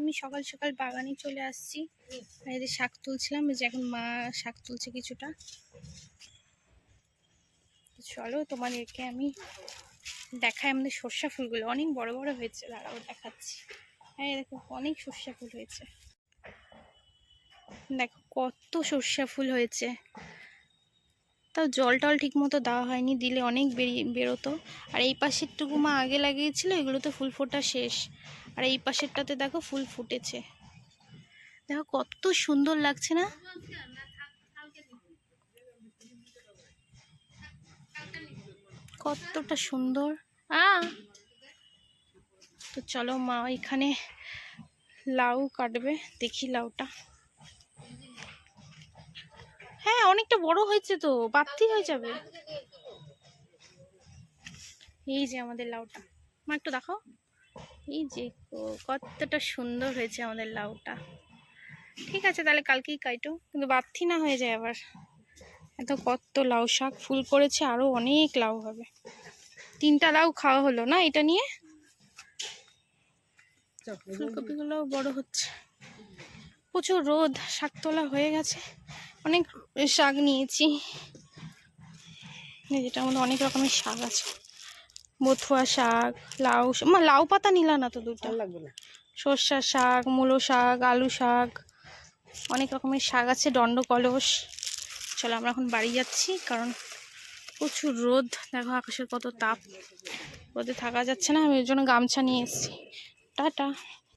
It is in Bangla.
আমি সকাল সকাল বাগানে চলে আসছি। এই শাক তুলছিলাম যে এখন মা শাক তুলছে কিছুটা। চলো তোমাদেরকে আমি দেখাই আমাদের সর্ষা ফুলগুলো। অনেক বড় বড় হয়েছে, দাঁড়াও দেখাচ্ছি। হ্যাঁ দেখো অনেক সর্ষা ফুল হয়েছে। দেখো কত সর্ষা ফুল হয়েছে। তাও জল টল ঠিক মতো দেওয়া হয়নি, দিলে অনেক বেরিয়ে, বেরোতো। আর এই পাশেরটুকু মা আগে লাগিয়েছিল, এগুলোতে ফুল ফোটা শেষ। আর এই পাশেরটাতে দেখো ফুল ফুটেছে। দেখো কত সুন্দর লাগছে না? কতটা সুন্দর। আ তো চলো মা এখানে লাউ কাটবে, দেখি লাউটা। হ্যাঁ অনেকটা বড় হয়েছে তো, বাড়তি হয়ে যাবে। এই যে আমাদের লাউটা। মা একটু দেখাও। এই যে কতটা সুন্দর হয়েছে আমাদের লাউটা। ঠিক আছে তাহলে কালকেই কাইটো। কিন্তু বাড়তি না হয়ে যায় আবার। এত কত লাউ শাক ফুল করেছে আরও অনেক লাউ হবে। তিনটা লাউ খাওয়া হলো না এটা নিয়ে? ফুলকপিগুলো বড় হচ্ছে। প্রচুর রোদ শাক তোলা হয়ে গেছে। অনেক শাক নিয়েছি। যেটার মধ্যে অনেক রকমের শাক আছে। বথুয়া শাক লাউ মানে মা লাউ পাতা নিলা না তো দুটা লাগবে না। সর্ষা শাক মূলো শাক আলু শাক অনেক রকমের শাক আছে দণ্ড কলস চলো আমরা এখন বাড়ি যাচ্ছি কারণ প্রচুর রোদ। দেখো আকাশের কত তাপ। রোদে থাকা যাচ্ছে না আমি ওই জন্য গামছা নিয়ে এসেছি। টাটা।